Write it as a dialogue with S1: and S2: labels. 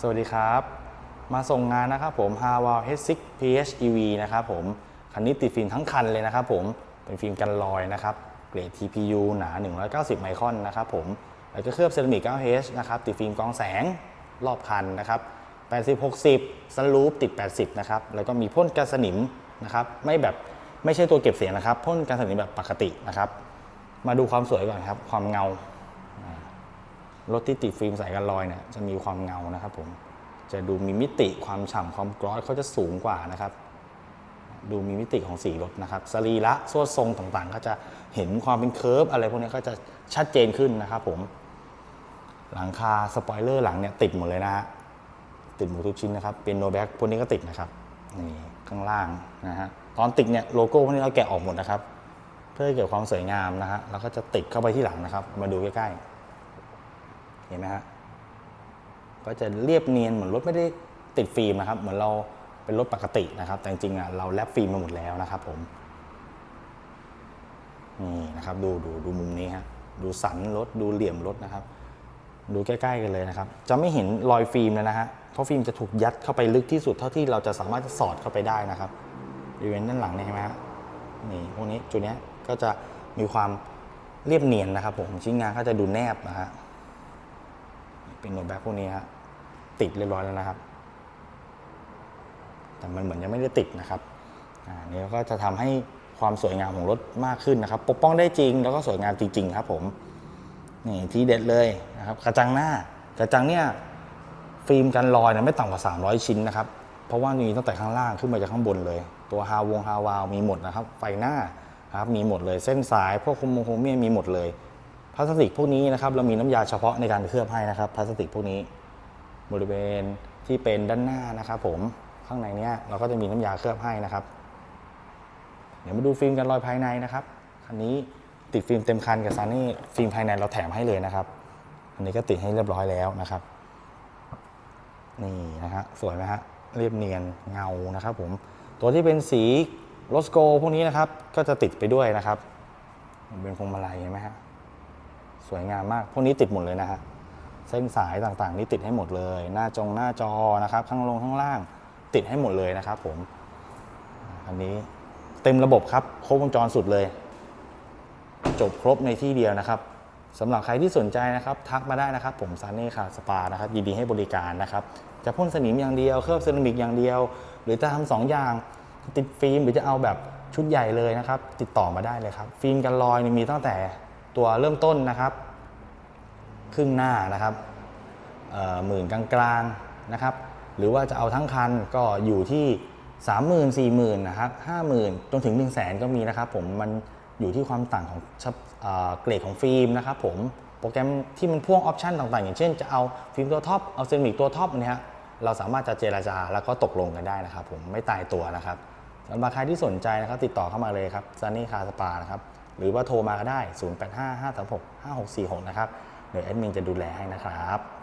S1: สวัสดีครับ มาส่งงานนะครับผม h a w a l H6 PHEV นะครับผม คันนี้ติดฟิล์มทั้งคันเลยนะครับผม เป็นฟิล์มกันรอยนะครับ เกรด TPU หนา 190 ไมครอนนะครับผม แล้วก็เคลือบเซรามิก 9H นะครับ ติดฟิล์มกองแสงรอบคันนะครับ 80 60 สลูปติด 80 นะครับ แล้วก็มีพ่นกันสนิมนะครับ ไม่แบบไม่ใช่ตัวเก็บเสียงนะครับ พ่นกันสนิมแบบปกตินะครับ มาดูความสวยก่อนครับ ความเงา รถที่ติดฟิล์มใสกันรอยเนี่ยจะมีความเงานะครับผมจะดูมีมิติความฉ่ำความกรอสเขาจะสูงกว่านะครับ ดูมีมิติของสีรถนะครับสรีระส่วนทรงต่างๆ ก็จะเห็นความเป็นเคิร์ฟอะไรพวกนี้ก็จะชัดเจนขึ้นนะครับผม หลังคาสปอยเลอร์หลังเนี่ยติดหมดเลยนะฮะติดหมดทุกชิ้นนะครับเป็นโนแบ็กพวกนี้ก็ติดนะครับนี่ข้างล่างนะฮะตอนติดเนี่ยโลโก้พวกนี้เราแกะออกหมดนะครับ เพื่อให้เกิดความสวยงามนะฮะแล้วก็จะติดเข้าไปที่หลังนะครับ มาดูใกล้ๆ เห็นไหมฮะก็จะเรียบเนียนเหมือนรถไม่ได้ติดฟิล์มนะครับ เหมือนเราเป็นรถปกตินะครับ แต่จริงๆอะเราแลบฟิล์มมาหมดแล้วนะครับ ผมนี่นะครับดูดูดูมุมนี้ฮะดูสันรถดูเหลี่ยมรถนะครับ ดูใกล้ๆกันเลยนะครับ จะไม่เห็นรอยฟิล์มเลยนะฮะเพราะฟิล์มจะถูกยัดเข้าไปลึกที่สุดเท่าที่เราจะสามารถจะสอดเข้าไปได้นะครับบริเวณด้านหลังเนี่ยเห็นไหมฮะนี่พวกนี้จุดนี้ก็จะมีความเรียบเนียนนะครับ ผมชิ้นงานก็จะดูแนบนะฮะ เป็นโนแบ็คพวกนี้ฮะติดเรียบร้อยแล้วนะครับ แต่มันเหมือนยังไม่ได้ติดนะครับอ่านี่ก็จะทำให้ความสวยงามของรถมากขึ้นนะครับ ปกป้องได้จริงแล้วก็สวยงามจริง ๆ ครับผมนี่ที่เด็ดเลยนะครับ กระจังหน้ากระจังเนี่ยฟิล์มกันรอยนะไม่ต่ำกว่า 300 ชิ้นนะครับ เพราะว่ามีตั้งแต่ข้างล่างขึ้นมาจากข้างบนเลย ตัวฮาวงฮาวาวมีหมดนะครับ ไฟหน้าครับมีหมดเลยเส้นสายพวกโคมมงโคมเมียมีหมดเลย พลาสติกพวกนี้นะครับเรามีน้ำยาเฉพาะในการเคลือบให้นะครับพลาสติกพวกนี้ บริเวณที่เป็นด้านหน้านะครับ ผมข้างในเนี้ยเราก็จะมีน้ำยาเคลือบให้นะครับ เดี๋ยวมาดูฟิล์มกันรอยภายในนะครับคันนี้ติดฟิล์มเต็มคันกับซานี่ฟิล์มภายในเราแถมให้เลยนะครับอันนี้ก็ติดให้เรียบร้อยแล้วนะครับ นี่นะฮะสวยไหมฮะเรียบเนียนเงานะครับผมตัวที่เป็นสีโรสโกพวกนี้นะครับ ก็จะติดไปด้วยนะครับ เป็นพวงมาลัยเห็นไหมฮะ สวยงามมาก พวกนี้ติดหมดเลยนะฮะเส้นสายต่างๆ นี่ติดให้หมดเลย หน้าจงหน้าจอนะครับ ข้างลงข้างล่างติดให้หมดเลยนะครับผม อันนี้เต็มระบบครับ ครบวงจรสุดเลย จบครบในที่เดียวนะครับสำหรับใครที่สนใจนะครับ ทักมาได้นะครับ ผมซานเน่คาสปานะครับยินดีให้บริการนะครับ จะพ่นสนิมอย่างเดียวเคลือบเซรามิกอย่างเดียว หรือจะทำสองอย่างติดฟิล์มหรือจะเอาแบบชุดใหญ่เลยนะครับ ติดต่อมาได้เลยครับ ฟิล์มกันรอยนี่มีตั้งแต่ ตัวเริ่มต้นนะครับ ครึ่งหน้านะครับหมื่นกลางๆนะครับ หรือว่าจะเอาทั้งคันก็อยู่ที่ 30,000 40,000นะครับ50,000 จนถึง 1 0 0 0 0แสนก็มีนะครับผมมันอยู่ที่ความต่างของเอเกรดของฟิล์มนะครับผมโปรแกรมที่มันพ่วงออปชันต่างๆ อย่างเช่นจะเอาฟิล์มตัวท็อปเอาเซรามิกตัวท็อปเนี่ยเราสามารถจะเจราจาแล้วก็ตกลงกันได้นะครับ ผมไม่ตายตัวนะครับสำหรับใครที่สนใจนะครับ ติดต่อเข้ามาเลยครับซันนี่คาสปานะครับ หรือว่าโทรมาก็ได้ 0855365646 นะครับเดี๋ยวแอดมินจะดูแลให้นะครับ